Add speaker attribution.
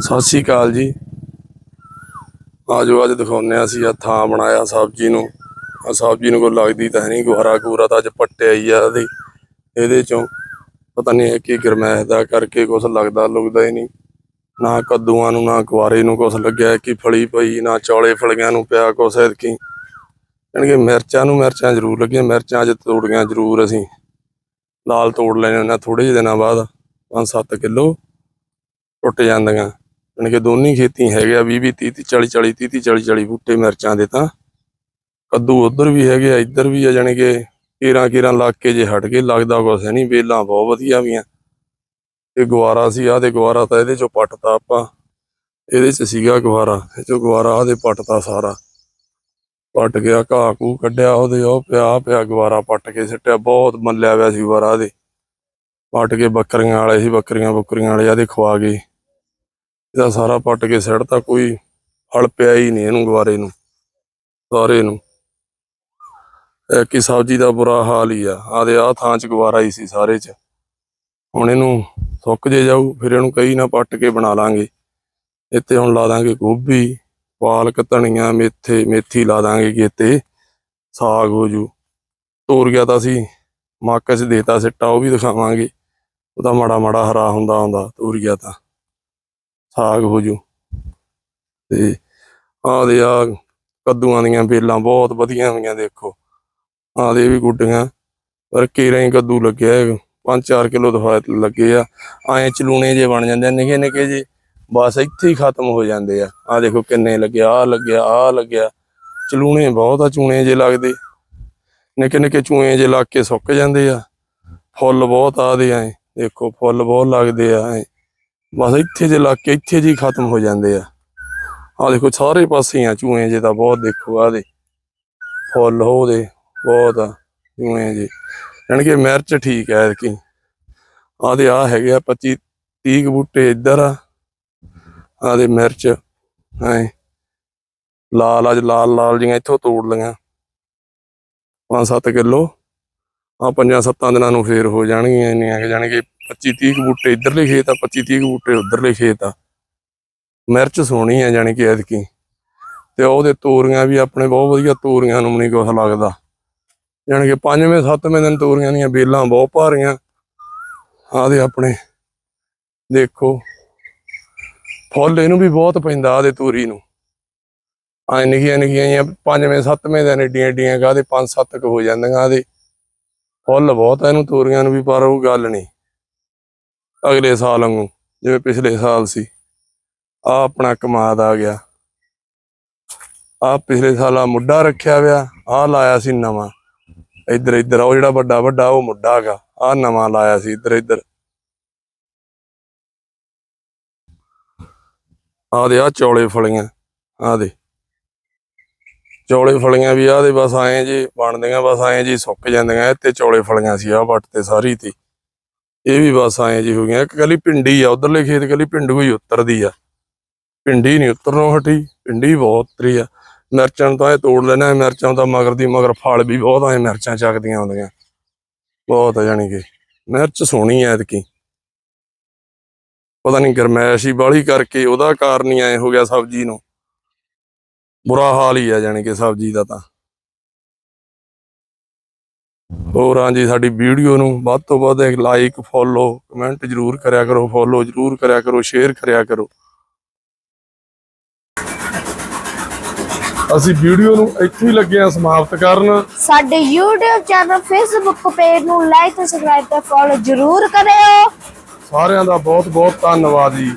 Speaker 1: ਸਤਿ ਸ਼੍ਰੀ ਅਕਾਲ ਜੀ। ਆਜੋ ਅੱਜ ਦਿਖਾਉਂਦੇ ਆ ਅਸੀਂ ਆ ਥਾਂ ਬਣਾਇਆ ਸਬਜ਼ੀ ਨੂੰ। ਆ ਸਬਜ਼ੀ ਨੂੰ ਕੋਈ ਲੱਗਦੀ ਤਾਂ ਹੈ ਨਹੀਂ, ਗੁਹਾਰਾ ਗੂਰਾ ਤਾਂ ਅੱਜ ਪੱਟਿਆ ਹੀ ਆ ਇਹਦੇ। ਇਹਦੇ ਚੋਂ ਪਤਾ ਨਹੀਂ ਇਹ ਕੀ ਗਰਮੈਸ਼ ਦਾ ਕਰਕੇ ਕੁਛ ਲੱਗਦਾ ਲੁਗਦਾ ਹੀ ਨਹੀਂ। ਨਾ ਕੱਦੂਆਂ ਨੂੰ, ਨਾ ਗੁਆਰੇ ਨੂੰ ਕੁਛ ਲੱਗਿਆ ਕਿ ਫਲੀ ਪਈ, ਨਾ ਚੌਲੇ ਫਲੀਆਂ ਨੂੰ ਪਿਆ ਕੁਛ ਐਤਕੀ। ਯਾਨੀ ਮਿਰਚਾਂ ਨੂੰ ਮਿਰਚਾਂ ਜ਼ਰੂਰ ਲੱਗੀਆਂ, ਮਿਰਚਾਂ ਅੱਜ ਤੋੜੀਆਂ ਜ਼ਰੂਰ ਅਸੀਂ। ਲਾਲ ਤੋੜ ਲੈਣੇ ਉਹਨਾਂ ਥੋੜੇ ਜਿਹੇ ਦਿਨਾਂ ਬਾਅਦ 5-7 ਕਿਲੋ ਟੁੱਟ ਜਾਂਦੀਆਂ। ਯਾਨੀ ਕਿ ਦੋਨੀ ਖੇਤੀ ਹੈਗੇ ਆ 20 20 30 40 40 30 40 40 ਬੂਟੇ ਮਿਰਚਾਂ ਦੇ ਤਾਂ। ਕੱਦੂ ਉਧਰ ਵੀ ਹੈਗੇ ਆ, ਇੱਧਰ ਵੀ ਆ ਯਾਨੀ ਕਿ ਕੀਰਾਂ ਕੀਰਾਂ ਲੱਗ ਕੇ ਜੇ ਹਟ ਕੇ ਲੱਗਦਾ ਕੁਛ ਹੈ ਨਹੀਂ, ਵੇਲਾਂ ਬਹੁਤ ਵਧੀਆ ਵੀਆਂ ਇਹ ਗਵਾਰਾ ਸੀ ਆ ਤੇ ਗਵਾਰਾ ਤਾਂ ਇਹਦੇ ਚੋਂ ਪੱਟਤਾ ਆਪਾਂ। ਇਹਦੇ ਚ ਸੀਗਾ ਗਵਾਰਾ ਇਹ ਚੋਂ ਗਵਾਰਾ ਆਦੇ ਪੱਟਤਾ ਸਾਰਾ। ਪੱਟ ਗਿਆ, ਘਾਹ ਕੂ ਕੱਢਿਆ, ਉਹਦੇ ਉਹ ਪਿਆ ਪਿਆ ਗਵਾਰਾ ਪੱਟ ਕੇ ਸਿੱਟਿਆ, ਬਹੁਤ ਮੱਲਿਆ ਹੋਇਆ ਸੀ ਗਵਾਰਾ ਦੇ। ਪੱਟ ਕੇ ਬੱਕਰੀਆਂ ਵਾਲੇ ਸੀ ਬੱਕਰੀਆਂ ਬੱਕਰੀਆਂ ਵਾਲੇ ਆਦੇ ਖਵਾ ਗਏ। ਇਹਦਾ ਸਾਰਾ ਪੱਟ ਕੇ ਸਿੱਟਤਾ ਕੋਈ ਫਲ ਪਿਆ ਹੀ ਨਹੀਂ ਇਹਨੂੰ ਗਵਾਰੇ ਨੂੰ, ਸਾਰੇ ਨੂੰ। ਇਹ ਕੀ ਸਬਜ਼ੀ ਦਾ ਬੁਰਾ ਹਾਲ ਹੀ ਆ। ਆਦੇ ਆ ਥਾਂ ਚ ਗਵਾਰਾ ਹੀ ਸੀ ਸਾਰੇ ਚ। ਹੁਣ ਇਹਨੂੰ ਸੁੱਕ ਜੇ ਜਾਊ, ਫਿਰ ਇਹਨੂੰ ਕਈ ਨਾ ਪੱਟ ਕੇ ਬਣਾ ਲਾਂਗੇ। ਇੱਥੇ ਹੁਣ ਲਾ ਦਾਂਗੇ ਗੋਭੀ, ਪਾਲਕ, ਧਨੀਆ, ਮੇਥੇ, ਮੇਥੀ ਲਾ ਦਾਂਗੇ ਕਿਤੇ ਸਾਗ ਹੋ ਜੂ। ਤੋਰੀਆ ਤਾਂ ਅਸੀਂ, ਮੱਕ 'ਚ ਦੇਤਾ ਸਿੱਟਾ, ਉਹ ਵੀ ਦਿਖਾਵਾਂਗੇ। ਉਹਦਾ ਮਾੜਾ ਮਾੜਾ ਹਰਾ ਹੁੰਦਾ ਹੁੰਦਾ ਤੋਰੀਆ ਤਾਂ। ਸਾਗ ਹੋ ਜੂ। ਤੇ ਆਹ ਦੇ ਆ ਕੱਦੂਆਂ ਦੀਆਂ ਬੇਲਾਂ ਬਹੁਤ ਵਧੀਆ ਹੋਈਆਂ ਦੇਖੋ। ਆਹ ਦੇ ਵੀ ਗੁੱਡੀਆਂ। ਪਰ ਕੇਰਾਂ ਹੀ ਕੱਦੂ ਲੱਗਿਆ 5-4 ਕਿਲੋ ਦਫਾ ਲੱਗੇ ਆ। ਐਂ ਚਲੂਣੇ ਜੇ ਬਣ ਜਾਂਦੇ ਆ, ਨਿੱਕੇ ਨਿੱਕੇ ਜੇ। ਬਸ ਇੱਥੇ ਹੀ ਖਤਮ ਹੋ ਜਾਂਦੇ ਆ। ਆਹ ਦੇਖੋ ਕਿੰਨੇ ਲੱਗਿਆ ਆ ਲੱਗਿਆ ਆ ਲੱਗਿਆ। ਚਲੂਣੇ ਬਹੁਤ ਆ ਚੂਣੇ ਜੇ ਲੱਗਦੇ। ਨਿੱਕੇ ਨਿੱਕੇ ਚੂਏ ਜੇ ਲੱਗ ਕੇ ਸੁੱਕ ਜਾਂਦੇ ਆ। ਫੁੱਲ ਬਹੁਤ ਆਦੇ ਐ। ਦੇਖੋ ਫੁੱਲ ਬਹੁਤ ਲੱਗਦੇ ਆ ਐਂ। ਬਸ ਇੱਥੇ ਜੇ ਲੱਗ ਕੇ ਇੱਥੇ ਜੀ ਖਤਮ ਹੋ ਜਾਂਦੇ ਆ। ਆ ਦੇਖੋ ਸਾਰੇ ਪਾਸੇ ਆ ਚੂਏ ਜੇ ਤਾਂ ਬਹੁਤ ਦੇਖੋ ਆ ਦੇ ਫੁੱਲ ਉਹਦੇ ਬਹੁਤ ਆ ਚੂਏ ਜੇ। ਜਾਣੀ ਕਿ ਮਿਰਚ ਠੀਕ ਹੈ ਐਤਕੀ। ਆ ਦੇ ਆ ਹੈਗੇ ਆ 25 30 ਬੂਟੇ ਇੱਧਰ ਆ। ਆ ਦੇ ਮਿਰਚ ਐ ਲਾਲ, ਅੱਜ ਲਾਲ ਲਾਲ ਜੀਆਂ ਇੱਥੋਂ ਤੋੜ ਲਈਆਂ। 5-7 ਕਿਲੋ। ਆ ਪੰਜਾਂ ਸੱਤਾਂ ਦਿਨਾਂ ਨੂੰ ਫੇਰ ਹੋ ਜਾਣਗੀਆਂ ਇੰਨੀਆਂ ਕਿ ਜਾਣੀ ਕਿ 25 30 ਕੁ ਬੂਟੇ ਇੱਧਰਲੇ ਖੇਤ ਆ 25 30 ਕੁ ਬੂਟੇ ਉੱਧਰਲੇ ਖੇਤ ਆ। ਮਿਰਚ ਸੋਹਣੀ ਆ ਜਾਣੀ ਕਿ ਐਤਕੀ। ਤੇ ਉਹਦੇ ਤੋਰੀਆਂ ਵੀ ਆਪਣੇ ਬਹੁਤ ਵਧੀਆ ਤੋਰੀਆਂ ਨੂੰ ਨਹੀਂ ਕੁਛ ਲੱਗਦਾ। ਜਾਣੀ ਕਿ ਪੰਜਵੇਂ, ਸੱਤਵੇਂ ਦਿਨ ਤੋਰੀਆਂ ਦੀਆਂ ਬੇਲਾਂ ਬਹੁਤ ਭਾਰੀਆਂ। ਆਦੇ ਆਪਣੇ, ਦੇਖੋ। ਫੁੱਲ ਇਹਨੂੰ ਵੀ ਬਹੁਤ ਪੈਂਦਾ ਆਦੇ ਤੋਰੀ ਨੂੰ। ਆ ਨਿੱਕੀਆਂ ਨਿੱਕੀਆਂ ਜਿਹੀਆਂ ਪੰਜਵੇਂ, ਸੱਤਵੇਂ ਦਿਨ ਏਡੀਆਂ ਏਡੀਆਂ ਕਾਹਦੇ ਪੰਜ ਸੱਤ ਕੁ ਹੋ ਜਾਂਦੀਆਂ ਆਦੇ ਫੁੱਲ ਬਹੁਤ ਇਹਨੂੰ ਤੋਰੀਆਂ ਨੂੰ ਵੀ ਪਰ ਉਹ ਗੱਲ ਨਹੀਂ ਅਗਲੇ ਸਾਲ ਵਾਂਗੂ, ਜਿਵੇਂ ਪਿਛਲੇ ਸਾਲ ਸੀ। ਆ ਆਪਣਾ ਕਮਾਦ ਆ ਗਿਆ। ਆ ਪਿਛਲੇ ਸਾਲ ਆ ਮੁੱਢਾ ਰੱਖਿਆ ਹੋਇਆ ਆ ਲਾਇਆ ਸੀ ਨਵਾਂ। ਇੱਧਰ ਇੱਧਰ ਉਹ ਜਿਹੜਾ ਵੱਡਾ ਵੱਡਾ, ਉਹ ਮੁੱਢਾ ਹੈਗਾ। ਆ ਨਵਾਂ ਲਾਇਆ ਸੀ ਇੱਧਰ ਇੱਧਰ। ਆ ਦੇ ਆ ਚੌਲੇ ਫਲੀਆਂ ਆ ਦੇ। ਚੌਲੇ ਫਲੀਆਂ ਵੀ ਆ ਦੇ ਬਸ ਆਏ ਜੀ ਬਣਦੀਆਂ, ਬਸ ਆਏ ਜੀ ਸੁੱਕ ਜਾਂਦੀਆਂ ਇਹ ਤੇ ਚੌਲੇ ਫਲੀਆਂ ਸੀ ਆ ਵੱਟ ਤੇ ਸਾਰੀ ਤੇ। ਇਹ ਵੀ ਬਸ ਆਏ ਜੀ ਹੋ ਗਈਆਂ। ਇੱਕ ਗਲੀ ਪਿੰਡੀ ਆ, ਉਧਰਲੇ ਖੇਤ ਗਲੀ ਪਿੰਡੂ ਹੀ ਉਤਰਦੀ ਆ। ਪਿੰਡੀ ਨਹੀਂ ਉਤਰਨੋਂ ਹਟੀ, ਪਿੰਡੀ ਬਹੁਤ ਉਤਰੀ ਆ। ਮਿਰਚਾਂ ਨੂੰ ਤਾਂ ਇਹ ਤੋੜ ਲੈਣਾ ਮਿਰਚਾਂ ਤਾਂ ਮਗਰ ਦੀ ਮਗਰ ਫਲ ਵੀ ਬਹੁਤ ਆਏ ਮਿਰਚਾਂ ਚੱਕਦੀਆਂ ਆਉਂਦੀਆਂ ਬਹੁਤ ਆ ਜਾਣੀ ਕਿ, ਮਿਰਚ ਸੋਹਣੀ ਐ ਐਤਕੀ। ਪਤਾ ਨਹੀਂ ਗਰਮੈਸ਼ ਹੀ ਬਾਹਲੀ ਕਰਕੇ ਉਹਦਾ ਕਾਰਨ ਹੀ ਐ ਹੋ ਗਿਆ ਸਬਜ਼ੀ ਨੂੰ। ਬੁਰਾ ਹਾਲ ਹੀ ਆ ਜਾਣੀ ਕਿ ਸਬਜ਼ੀ ਦਾ ਤਾਂ। ਹੋਰ ਹਾਂ ਜੀ ਸਾਡੀ ਵੀਡੀਓ ਨੂੰ ਵੱਧ ਤੋਂ ਵੱਧ ਲਾਈਕ ਫੋਲੋ ਕਮੈਂਟ ਜਰੂਰ ਕਰਿਆ ਕਰੋ ਫੋਲੋ ਜਰੂਰ ਕਰਿਆ ਕਰੋ ਸ਼ੇਅਰ ਕਰਿਆ ਕਰੋ। ਅਸੀਂ ਵੀਡੀਓ ਨੂੰ ਇੱਥੇ ਹੀ ਲੱਗੇ ਆ ਸਮਾਪਤ ਕਰਨ।
Speaker 2: ਸਾਡੇ YouTube ਚੈਨਲ Facebook ਪੇਜ ਨੂੰ ਲਾਈਕ ਤੇ ਸਬਸਕ੍ਰਾਈਬ ਤੇ ਫੋਲੋ ਜਰੂਰ ਕਰਿਓ।
Speaker 1: ਸਾਰਿਆਂ ਦਾ ਬਹੁਤ ਬਹੁਤ ਧੰਨਵਾਦ ਜੀ।